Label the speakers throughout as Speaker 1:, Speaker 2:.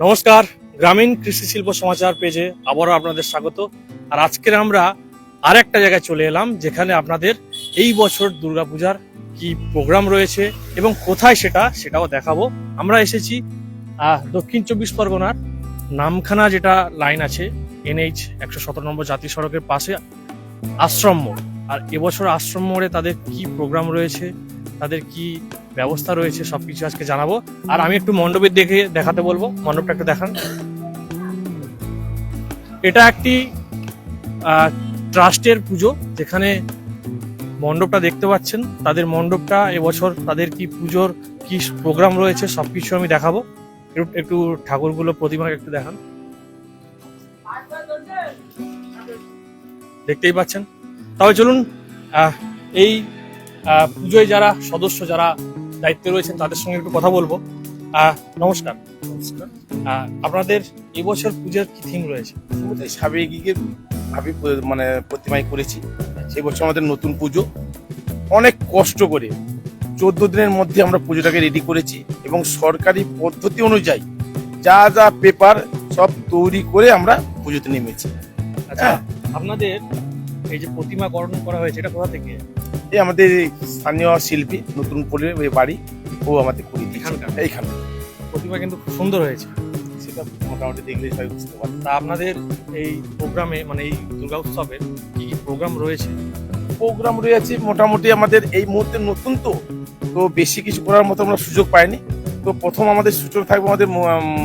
Speaker 1: নমস্কার, গ্রামীণ কৃষি শিল্প সমাচার পেজে আবারও আপনাদের স্বাগত। আর আজকের আমরা আর একটা জায়গায় চলে এলাম, যেখানে আপনাদের এই বছর দুর্গাপূজার কি প্রোগ্রাম রয়েছে এবং কোথায় সেটা, সেটাও দেখাবো। আমরা এসেছি দক্ষিণ চব্বিশ পরগনার নামখানা যেটা লাইন আছে, এনএইচ একশো সতেরো নম্বর জাতীয় সড়কের পাশে আশ্রম মোড়। আর এবছর আশ্রম মোড়ে তাদের কি প্রোগ্রাম রয়েছে তাদের কি ব্যবস্থা রয়েছে, সবকিছু আজকে জানাব। আর আমি একটু মণ্ডপের দেখে দেখাতে বলব, মণ্ডপটা একটু দেখান। এটা একটি ট্রাস্টের পুজো, যেখানে মণ্ডপটা দেখতে পাচ্ছেন। তাদের মণ্ডপটা এবছর তাদের কি পুজোর কি প্রোগ্রাম রয়েছে, সবকিছু আমি দেখাবো। একটু- ঠাকুরগুলো প্রতিমা একটু দেখান। দেখতেই পাচ্ছেন। তবে চলুন এই পুজোয় যারা সদস্য যারা দায়িত্বে রয়েছেন তাদের সঙ্গে একটু কথা বলব। আহ, নমস্কার। আপনাদের এবছর পুজোর কি থিম রয়েছে?
Speaker 2: সাবেকিকে ভাবি মানে প্রতিমাই করেছি। সেই বছর আমাদের নতুন পুজো। অনেক কষ্ট করে চোদ্দ দিনের মধ্যে আমরা পুজোটাকে রেডি করেছি এবং সরকারি পদ্ধতি অনুযায়ী যা যা পেপার সব তৈরি করে আমরা পুজোতে নেমেছি।
Speaker 1: আচ্ছা আপনাদের এই যে প্রতিমা গঠন করা হয়েছে এটা কোথা থেকে?
Speaker 2: এই আমাদের স্থানীয় শিল্পী নতুন ওই বাড়ি ও আমাদের করে
Speaker 1: এখানকার?
Speaker 2: এইখানে
Speaker 1: প্রতিমা কিন্তু খুব সুন্দর হয়েছে।
Speaker 2: সেটা মোটামুটি দেখলে সবাই বুঝতে পারে
Speaker 1: তা আপনাদের এই প্রোগ্রামে মানে এই দুর্গা উৎসবের কি কি প্রোগ্রাম রয়েছে?
Speaker 2: প্রোগ্রাম রয়েছে মোটামুটি আমাদের এই মুহূর্তে নতুন তো তো বেশি কিছু করার মতো আমরা সুযোগ পাইনি। তো প্রথম আমাদের সূচনা থাকবে আমাদের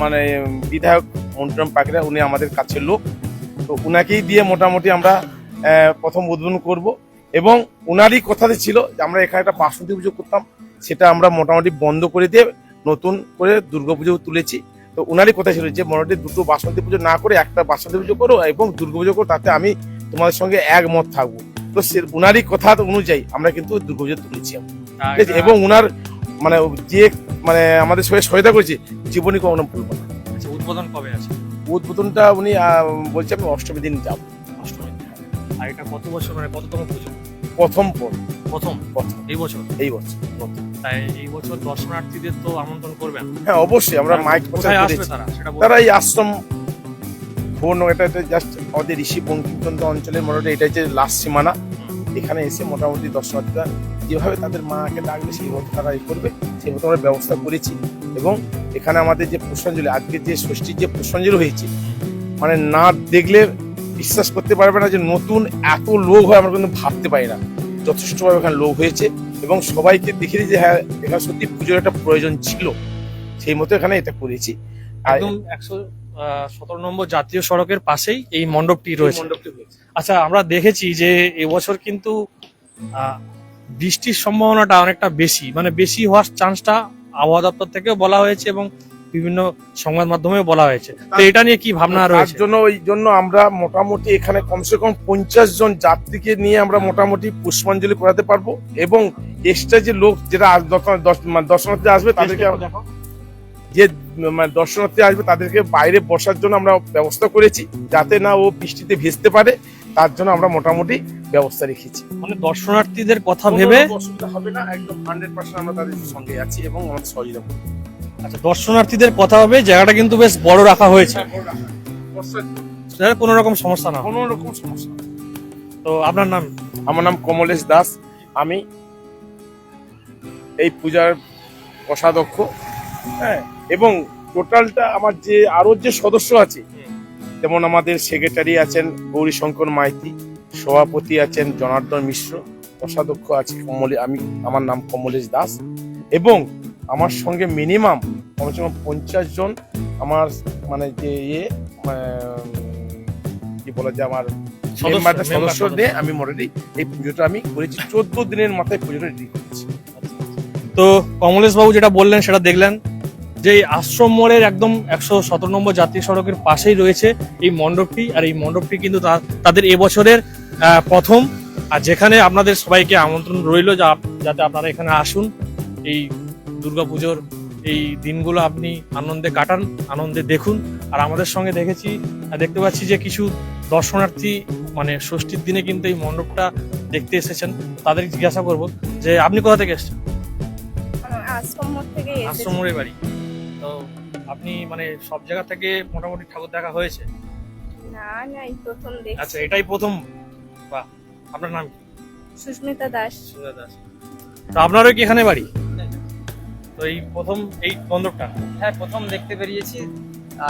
Speaker 2: মানে বিধায়ক মন্টুরাম পাখিরা উনি আমাদের কাছের লোক। তো উনাকেই দিয়ে মোটামুটি আমরা প্রথম উদ্বোধন করব। এবং ওনারই কথাতে ছিল যে আমরা এখানে একটা বাসন্তী পুজো করতাম সেটা আমরা মোটামুটি বন্ধ করে দিয়ে নতুন করে দুর্গাপুজো তুলেছি। তো ওনারই কথা ছিল যে মোটামুটি দুটো বাসন্তী পুজো না করে একটা বাসন্তী পুজো করো এবং দুর্গাপুজো করো তাতে আমি তোমাদের সঙ্গে একমত থাকব। তো সে ওনারই কথা অনুযায়ী আমরা কিন্তু দুর্গাপুজো তুলেছি ঠিক আছে? এবং ওনার মানে যে মানে আমাদের সবাই সহায়তা করেছে জীবনী কখনো ভুলবো না।
Speaker 1: আচ্ছা, উদ্বোধন কবে আছে?
Speaker 2: উদ্বোধনটা উনি বলছে আমি অষ্টমী দিন যাব।
Speaker 1: আর এটা কত বছর মানে কততম পুজো?
Speaker 2: প্রথম পর
Speaker 1: প্রথম?
Speaker 2: প্রথম।
Speaker 1: এই বছর?
Speaker 2: এই বছর
Speaker 1: তাই এই বছর দর্শনার্থীদের তো আমন্ত্রণ করবেন।
Speaker 2: হ্যাঁ অবশ্যই আমরা মাইক প্রচার করেছি।
Speaker 1: তারা?
Speaker 2: এই আশ্রম ফোন এটা জাস্ট আমাদের ঋষি বঙ্কিমচন্দ্র অঞ্চলের মোটামুটি এটা হচ্ছে লাস্ট সীমানা। এখানে এসে মোটামুটি দর্শনার্থীরা যেভাবে তাদের মাকে ডাকবে সেইভাবে তারা এই করবে সেইভাবে আমরা ব্যবস্থা করেছি। এবং এখানে আমাদের যে পুষ্পাঞ্জলি আজকে যে ষষ্ঠীর যে পুষ্পাঞ্জলি হয়েছে মানে না দেখলে বিশ্বাস করতে পারবে না যে নতুন এত লোক হয় আমরা কিন্তু ভাবতে পারি না। যথেষ্টভাবে এখানে লোক হয়েছে এবং সবাইকে দেখিয়ে যে হ্যাঁ এখানে সত্যি পুজোর একটা প্রয়োজন ছিল। সেই মতো এখানে এটা করেছি।
Speaker 1: একদম একশো সতেরো নম্বর জাতীয় সড়কের পাশেই এই মণ্ডপটি রয়েছে। আচ্ছা আমরা দেখেছি যে এবছর কিন্তু আহ, বৃষ্টির সম্ভাবনাটা অনেকটা বেশি। মানে বেশি হওয়ার চান্সটা আবহাওয়া দপ্তর থেকেও বলা হয়েছে এবং বিভিন্ন সংবাদ মাধ্যমেও বলা হয়েছে। তো এটা নিয়ে কি ভাবনা রয়েছে?
Speaker 2: জন্য ওই জন্য আমরা মোটামুটি এখানে কমসে কম পঞ্চাশ জন যাত্রীকে নিয়ে আমরা মোটামুটি পুষ্পাঞ্জলি করাতে পারব এবং এক্সট্রা যে লোক যেটা মানে দর্শনার্থী আসবে তাদেরকে যে মানে দর্শনার্থী আসবে তাদেরকে বাইরে বসার জন্য আমরা ব্যবস্থা করেছি যাতে না ও বৃষ্টিতে ভিজতে পারে তার জন্য আমরা মোটামুটি ব্যবস্থা রেখেছি।
Speaker 1: মানে দর্শনার্থীদের কথা ভেবে
Speaker 2: অসুবিধা হবে না একদম হান্ড্রেড পার্সেন্ট আমরা তাদের সঙ্গে আছি এবং আমাদের সহযোগিতা করব।
Speaker 1: আচ্ছা দর্শনার্থীদের কথা হবে জায়গাটা কিন্তু বেশ বড় রাখা হয়েছে। কোনো রকম সমস্যা না। হয়।
Speaker 2: কোনো রকম সমস্যা
Speaker 1: তো আপনার নাম?
Speaker 2: আমার নাম কমলেশ দাস। আমি এই পূজার কোষাধ্যক্ষ। হ্যাঁ এবং টোটালটা আমার যে আরও যে সদস্য আছে যেমন আমাদের সেক্রেটারি আছেন গৌরীশঙ্কর মাইতি সভাপতি আছেন জনার্দন মিশ্র কোষাধ্যক্ষ আছে কমলে আমি আমার নাম কমলেশ দাস। এবং আমার সঙ্গে মিনিমাম কমসে কম পঞ্চাশ জন আমার মানে যে ইয়ে আহ, কি বলা যায় আমার
Speaker 1: সদস্য,
Speaker 2: সদস্য দিয়ে আমি মোটামুটি এই পুজোটা আমি করেছি চোদ্দ দিনের মাথায় পুজোটা রেডি করেছি।
Speaker 1: তো কমলেশ বাবু যেটা বললেন সেটা দেখলেন যে আশ্রম মোড়ের একদম একশো সতেরো নম্বর জাতীয় সড়কের পাশেই রয়েছে এই মণ্ডপটি আর এই মণ্ডপটি কিন্তু তাদের এবছরের প্রথম। আর যেখানে আপনাদের সবাইকে আমন্ত্রণ রইল যাতে আপনারা এখানে আসুন এই দুর্গাপুজোর এই দিনগুলো আপনি আনন্দে কাটান আনন্দে দেখুন। আর আমাদের সঙ্গে দেখেছি দেখতে পাচ্ছি যে কিছু দর্শনার্থী মানে ষষ্ঠীর দিনে কিন্তু এই মণ্ডপটা দেখতে এসেছেন। তাদের জিজ্ঞাসা করব যে আপনি কোথা থেকে এসেছেন?
Speaker 3: আশ্রম মোড় থেকে এসেছি।
Speaker 1: আশ্রম মোড়ের বাড়ি। তো আপনি মানে সব জায়গা থেকে মোটামুটি ঠাকুর দেখা হয়েছে?
Speaker 3: না না এই প্রথম দেখছি।
Speaker 1: আচ্ছা এটাই প্রথম? বাহ আপনার নাম কি?
Speaker 3: সুস্মিতা দাস।
Speaker 1: সুজা দাস। তো আপনারও কি এখানে বাড়ি? তো এই প্রথম এই মণ্ডপটা
Speaker 4: হ্যাঁ প্রথম দেখতে বেরিয়েছি।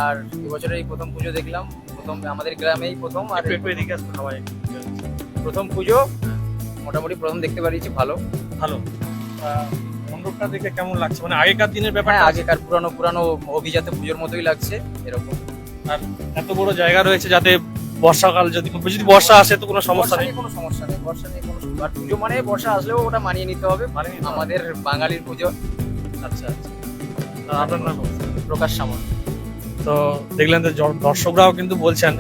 Speaker 4: আর এবছরের এই প্রথম পুজো দেখলাম। প্রথম আমাদের গ্রামেই প্রথম আর
Speaker 1: এদিকে আসতে সবাই
Speaker 4: প্রথম পুজো মোটামুটি প্রথম দেখতে পেরিয়েছি ভালো।
Speaker 1: ভালো। মণ্ডপটা দেখে কেমন লাগছে? মানে আগেকার দিনের ব্যাপার
Speaker 4: হ্যাঁ আগেকার পুরানো পুরানো অভিজাত পুজোর মতোই লাগছে এরকম।
Speaker 1: আর এত বড় জায়গা রয়েছে যাতে বর্ষাকাল যদি যদি বর্ষা আসে তো কোনো সমস্যা নেই।
Speaker 4: কোনো সমস্যা নেই বর্ষা নিয়ে কোনো সমস্যা আর পুজো মানে বর্ষা আসলেও ওটা মানিয়ে নিতে হবে।
Speaker 1: মানিয়ে নিতে হবে।
Speaker 4: আমাদের বাঙালির পুজো
Speaker 1: আচ্ছা আচ্ছা। আপনার নাম?
Speaker 4: প্রকাশ সামন্ত।
Speaker 1: তো দেখলেন যে দর্শকরাও কিন্তু বলছেন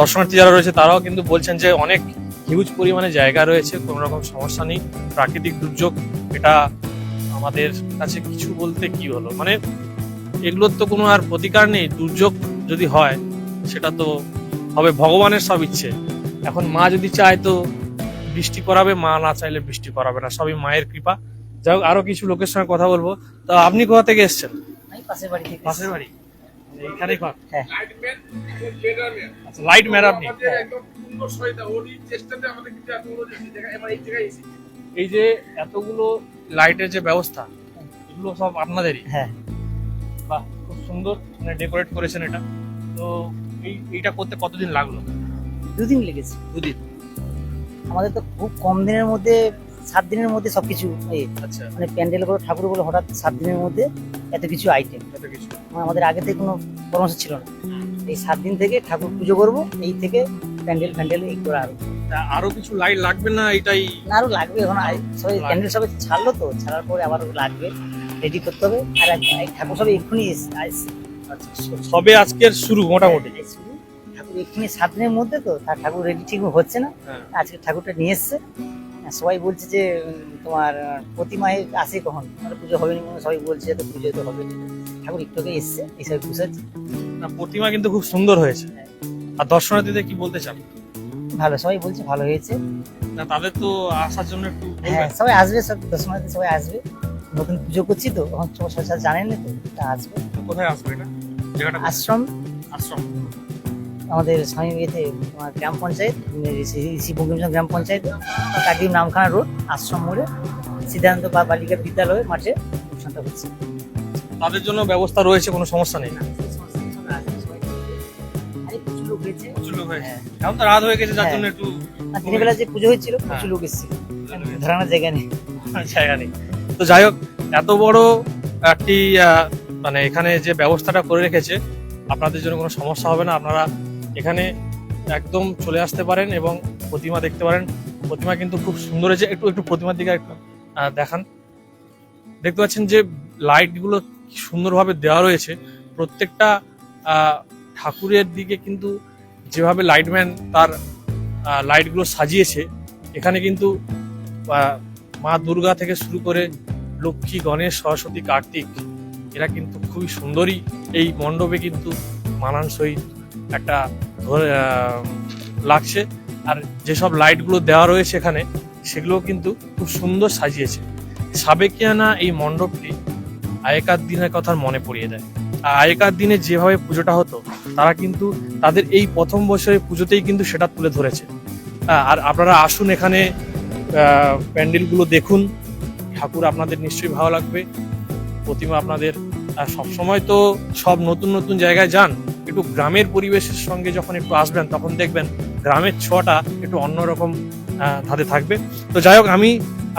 Speaker 1: দর্শনার্থী যারা রয়েছে তারাও কিন্তু বলছেন যে অনেক হিউজ পরিমাণে জায়গা রয়েছে, কোনো রকম সমস্যা নেই, প্রাকৃতিক দুর্যোগ, এটা আমাদের কাছে কিছু বলতে কি হলো? মানে এগুলোর তো কোনো আর প্রতিকার নেই, দুর্যোগ যদি হয়, সেটা তো হবে ভগবানের সব ইচ্ছে। এখন মা যদি চায় তো বৃষ্টি করাবে, মা না চাইলে বৃষ্টি করাবে না, সবই মায়ের কৃপা। যাই হোক আরও কিছু লোকের সঙ্গে কথা বলব। তো আপনি কোথা থেকে এসেছেন?
Speaker 5: পাশের বাড়ি থেকে
Speaker 1: পাশের বাড়ি। এইখানেই পাক
Speaker 5: হ্যাঁ।
Speaker 1: আচ্ছা লাইট ম্যান আপনি। এই যে এতগুলো লাইটের যে ব্যবস্থা এগুলো সব আপনাদেরই।
Speaker 5: হ্যাঁ।
Speaker 1: বাহ খুব সুন্দর মানে ডেকোরেট করেছেন এটা। তো এই এইটা করতে কতদিন লাগল?
Speaker 5: দুদিন লেগেছে।
Speaker 1: দুদিন।
Speaker 5: আমাদের তো খুব কম দিনের মধ্যে সাত দিনের মধ্যে সবকিছু
Speaker 1: আচ্ছা।
Speaker 5: মানে প্যান্ডেল বলো ঠাকুর বলো হঠাৎ সাত দিনের মধ্যে এত কিছু আইটেম
Speaker 1: এত কিছু।
Speaker 5: আমাদের আগে থেকে কোনো পরামর্শ ছিল না। এই সাত দিন থেকে ঠাকুর পুজো করব এই থেকে প্যান্ডেল ফ্যান্ডেল এই করে
Speaker 1: আরও। আরও কিছু লাইট লাগবে না এটাই
Speaker 5: আরও লাগবে এখন সবাই প্যান্ডেল সবাই ছাড়লো তো ছাড়ার পরে আবার লাগবে রেডি করতে হবে। আর ঠাকুর সবাই এক্ষুনি
Speaker 1: আচ্ছা সবে আজকের শুরু মোটামুটি।
Speaker 5: ঠাকুর এক্ষুনি সাত দিনের মধ্যে তো তার ঠাকুর রেডি ঠিক হচ্ছে না।
Speaker 1: হ্যাঁ।
Speaker 5: আজকে ঠাকুরটা নিয়ে এসছে। সবাই বলছে যে তোমার প্রতিমায় আসে কখন? আর পুজো হবে না সবাই বলছে তো পুজো তো হবে। ঠাকুর একটু আগে এসছে সবাই বুঝাচ্ছে
Speaker 1: না প্রতিমা কিন্তু খুব সুন্দর হয়েছে। আর দর্শনার্থীদের কি বলতে চান?
Speaker 5: ভালো সবাই বলছে ভালো হয়েছে।
Speaker 1: না তাদের তো আসার জন্য একটু
Speaker 5: হ্যাঁ সবাই আসবে সব দর্শনার্থী সবাই আসবে। নতুন পুজো করছি তো এখন সাথে জানেন না তো আসবে।
Speaker 1: কোথায় আসবে এটা? জায়গাটা
Speaker 5: আশ্রম।
Speaker 1: আশ্রম।
Speaker 5: আমাদের স্বামী গ্রাম পঞ্চায়েত ঋষি বঙ্কিমচন্দ্র গ্রাম পঞ্চায়েত কাটিম নামখানা রোড আশ্রম মোড়ে সিদ্ধান্ত বা বালিকা বিদ্যালয় মাঠে অনুষ্ঠানটা হচ্ছে।
Speaker 1: তাদের জন্য ব্যবস্থা রয়েছে কোনো সমস্যা নেই
Speaker 5: হ্যাঁ।
Speaker 1: এখন তো রাত হয়ে গেছে যার
Speaker 5: হ্যাঁ।
Speaker 1: জন্য একটু
Speaker 5: দিনের বেলা যে পুজো হয়েছিল
Speaker 1: হ্যাঁ।
Speaker 5: প্রচুর লোক এসেছিল। ধরানোর জায়গা নেই।
Speaker 1: জায়গা নেই। তো যাই হোক এত বড় একটি মানে এখানে যে ব্যবস্থাটা করে রেখেছে আপনাদের জন্য কোনো সমস্যা হবে না। আপনারা এখানে একদম চলে আসতে পারেন এবং প্রতিমা দেখতে পারেন। প্রতিমা কিন্তু খুব সুন্দর হয়েছে। একটু একটু প্রতিমার দিকে দেখান। দেখতে পাচ্ছেন যে লাইটগুলো সুন্দরভাবে দেওয়া রয়েছে। প্রত্যেকটা ঠাকুরের দিকে কিন্তু যেভাবে লাইটম্যান তার লাইটগুলো সাজিয়েছে, এখানে কিন্তু মা দুর্গা থেকে শুরু করে লক্ষ্মী, গণেশ, সরস্বতী, কার্তিক, এরা কিন্তু খুবই সুন্দরী। এই মণ্ডপে কিন্তু মানানসই একটা লাগছে। আর যেসব লাইটগুলো দেওয়া রয়েছে এখানে সেগুলো কিন্তু খুব সুন্দর সাজিয়েছে। সাবেকিয়ানা এই মণ্ডপটি আগেকার দিনের কথা মনে পড়িয়ে দেয়। আর আগেকার দিনে যেভাবে পুজোটা হতো, তারা কিন্তু তাদের এই প্রথম বছরের পুজোতেই কিন্তু সেটা তুলে ধরেছে। আর আপনারা আসুন এখানে প্যান্ডেলগুলো দেখুন। ঠাকুর আপনাদের নিশ্চয়ই ভালো লাগবে। প্রতিমা আপনাদের সবসময় তো সব নতুন নতুন জায়গায় যান। একটু গ্রামের পরিবেশের সঙ্গে যখন একটু আসবেন, তখন দেখবেন গ্রামের ছোঁয়াটা একটু অন্যরকম ধাতে থাকবে। তো যাই হোক, আমি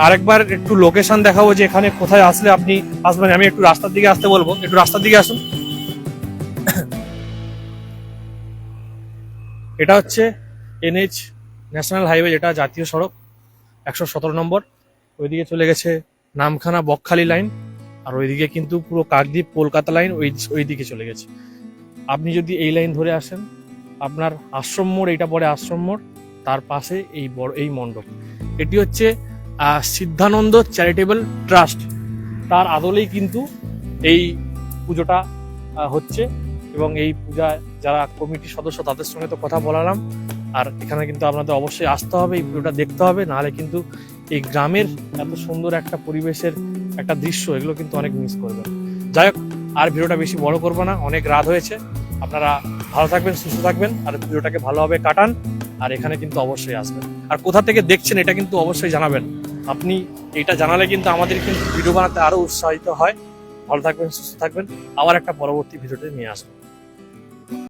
Speaker 1: আরেকবার একটু লোকেশন দেখাবো যে এখানে কোথায় আসলে আপনি আসবেন। আমি একটু রাস্তার দিকে আসতে বলব। একটু রাস্তার দিকে আসুন। এটা হচ্ছে এনএইচ ন্যাশনাল হাইওয়ে যেটা জাতীয় সড়ক, একশো সতেরো নম্বর। ওইদিকে চলে গেছে নামখানা বকখালি লাইন আর ওইদিকে কিন্তু পুরো কাকদ্বীপ কলকাতা লাইন ওই ওইদিকে চলে গেছে। আপনি যদি এই লাইন ধরে আসেন, আপনার আশ্রম মোড় এইটা পরে আশ্রম মোড়, তার পাশে এই বড়, এই মণ্ডপ। এটি হচ্ছে সিদ্ধানন্দ চ্যারিটেবল ট্রাস্ট। তার আদলেই কিন্তু এই পুজোটা হচ্ছে এবং এই পূজা যারা কমিটির সদস্য, তাদের সঙ্গে তো কথা বলালাম। আর এখানে কিন্তু আপনাদের অবশ্যই আসতে হবে, এই পুজোটা দেখতে হবে। নাহলে কিন্তু এই গ্রামের এত সুন্দর একটা পরিবেশের একটা দৃশ্য, এগুলো কিন্তু অনেক মিস করবে। যাই হোক আর ভিডিওটা বেশি বড় করব না। অনেক রাত হয়েছে। আপনারা ভালো থাকবেন, সুস্থ থাকবেন। আর ভিডিওটাকে ভালোভাবে কাটান। আর এখানে কিন্তু অবশ্যই আসবেন। আর কোথা থেকে দেখছেন এটা কিন্তু অবশ্যই জানাবেন। আপনি এটা জানালে কিন্তু আমাদের কিন্তু ভিডিও বানাতে আরও উৎসাহিত হয়। ভালো থাকবেন, সুস্থ থাকবেন। আবার একটা পরবর্তী ভিডিওতে নিয়ে আসব।